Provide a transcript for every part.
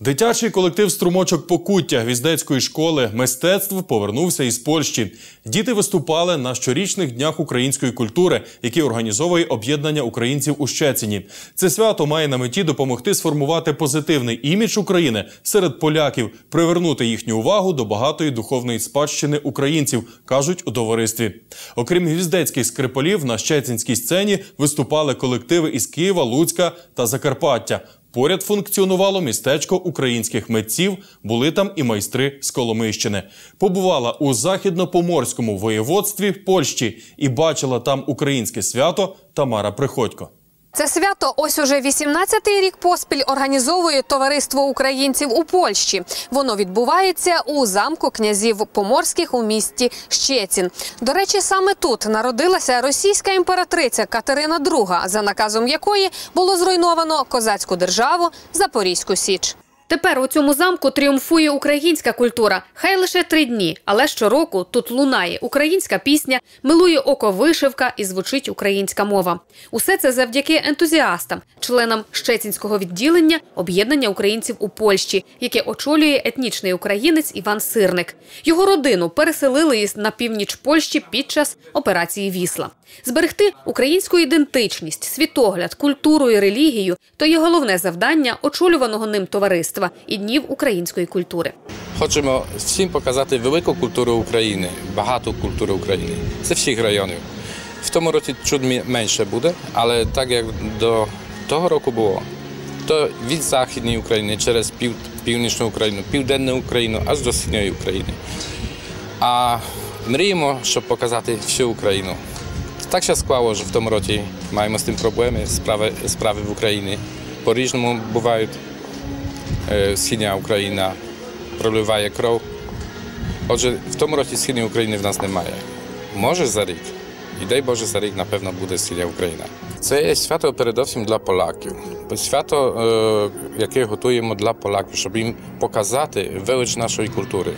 Дитячий колектив струмочок Покуття Гвіздецької школи мистецтв повернувся із Польщі. Діти виступали на щорічних днях української культури, які організовує об'єднання українців у Щецині. Це свято має на меті допомогти сформувати позитивний імідж України серед поляків, привернути їхню увагу до багатої духовної спадщини українців, кажуть у товаристві. Окрім гвіздецьких скрипалів, на щецинській сцені виступали колективи із Києва, Луцька та Закарпаття. Поряд функціонувало містечко українських митців, були там і майстри з Коломийщини. Побувала у західно-поморському воєводстві Польщі і бачила там українське свято Тамара Приходько. Це свято ось уже 18-й рік поспіль організовує товариство українців у Польщі. Воно відбувається у замку князів поморських у місті Щецін. До речі, саме тут народилася російська імператриця Катерина II, за наказом якої було зруйновано козацьку державу Запорізьку Січ. Тепер у цьому замку тріумфує українська культура. Хай лише три дні, але щороку тут лунає українська пісня, милує око вишивка і звучить українська мова. Усе це завдяки ентузіастам, членам Щецінського відділення об'єднання українців у Польщі, яке очолює етнічний українець Іван Сирник. Його родину переселили із на північ Польщі під час операції Вісла. Зберегти українську ідентичність, світогляд, культуру і релігію то є головне завдання очолюваного ним товариства і днів української культури. Хочемо всім показати велику культуру України, багату культуру України. Це всіх районів. В тому році мі- менше буде, але так як до того року було, то від Західної України через пів, північну Україну, південну Україну аж до східної України. А мріємо, щоб показати всю Україну. Так się склало, що в тому році маємо з тим проблеми, справи, справи в Україні. По-різному бувають. Е, Східня Україна проливає кров. Отже, в тому році Східної України в нас немає. Може за рік, і дай Боже, за рік, напевно, буде Східня Україна. Це є свято передовсім для поляків. Свято, яке готуємо для поляків, щоб їм показати велич нашої культури.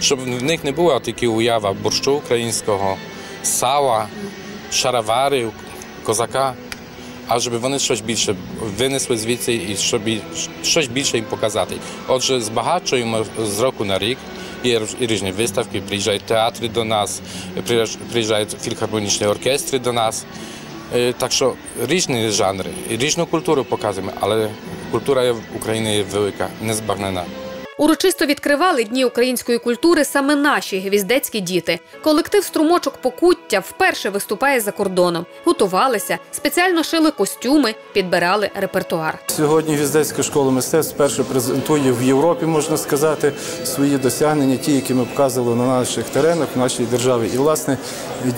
Щоб в них не була тільки уява борщу українського, сала, шаровари, козака, а щоб вони щось більше винесли звідси і щоб і- щось більше їм показати. Отже, збагачуємо з року на рік. Є різ- різні виставки, приїжджають театри до нас, приїж- приїжджають філharmonічні оркестри до нас. Е, Так що різні жанри, і різну культуру показуємо, але культура є в Україні є велика, незбагнена. Урочисто відкривали дні української культури саме наші гвіздецькі діти. Колектив струмочок Покуття вперше виступає за кордоном. Готувалися, спеціально шили костюми, підбирали репертуар. Сьогодні Гвіздецька школа мистецтв вперше презентує в Європі, можна сказати, свої досягнення, ті, які ми показували на наших теренах, в нашій державі. І, власне,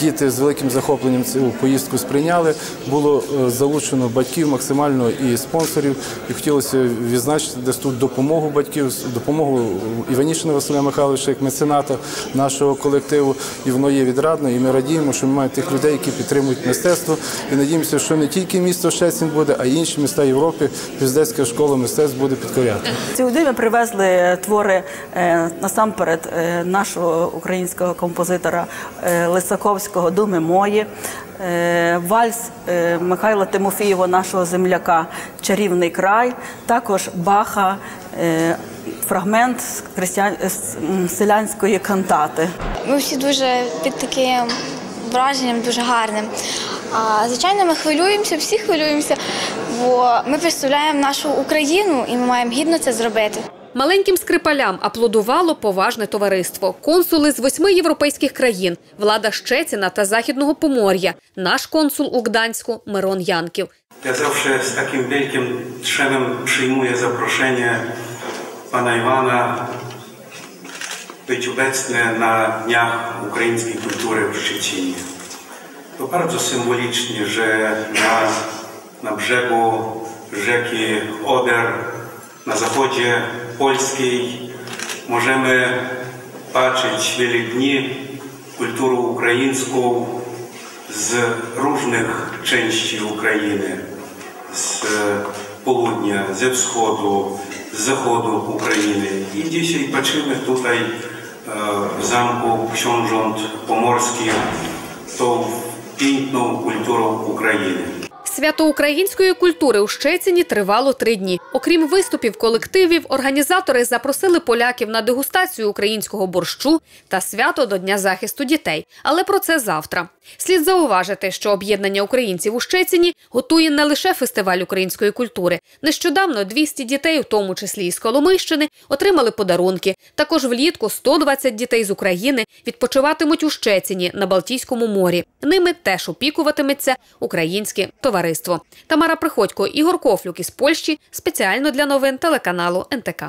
діти з великим захопленням цю поїздку сприйняли. Було е, залучено батьків максимально і спонсорів. І хотілося відзначити десь тут допомогу батьків, с- допомогу Іванішина Василя Михайловича як мецената нашого колективу. І воно є відрадно. І ми радіємо, що ми маємо тих людей, які підтримують мистецтво. І надіємося, що не тільки місто Щецін буде, а й інші міста Європи. Гвіздецька школа мистецтв буде підкоряти. Сюди ми привезли твори е, насамперед е, нашого українського композитора е, Лисаковського Думи мої. е, Вальс е, Михайла Тимофієва, нашого земляка Чарівний край, також Баха, е, фрагмент з християн- селянської кантати. Ми всі дуже під таким враженням, дуже гарним. А, звичайно, ми хвилюємося, всі хвилюємося, бо ми представляємо нашу Україну і ми маємо гідно це зробити. Маленьким скрипалям аплодувало поважне товариство. Консули з восьми європейських країн, влада Щеціна та Західного Помор'я, наш консул у Гданську Мирон Янків. Ja zawsze z takim wielkim trzemem przyjmuję zaproszenie pana Iwana być obecny na Dniach Ukraińskiej Kultury w Szczecinie. To bardzo symbolicznie, że na, na brzegu rzeki Oder, na zachodzie polskiej możemy patrzeć wiele dni kulturę ukraińską z różnych części Ukrainy, z południa, ze wschodu, dzisiaj patrzymy tutaj e, w zamku książąt pomorskich tą piękną kulturą Ukrainy. Свято української культури у Щецині тривало три дні. Окрім виступів колективів, організатори запросили поляків на дегустацію українського борщу та свято до Дня захисту дітей. Але про це завтра. Слід зауважити, що об'єднання українців у Щецині готує не лише фестиваль української культури. Нещодавно 200 дітей, у тому числі із Коломийщини, отримали подарунки. Також влітку 120 дітей з України відпочиватимуть у Щецині на Балтійському морі. Ними теж опікуватиметься українське товариство. Тамара Приходько, Ігор Кофлюк із Польщі спеціально для новин телеканалу НТК.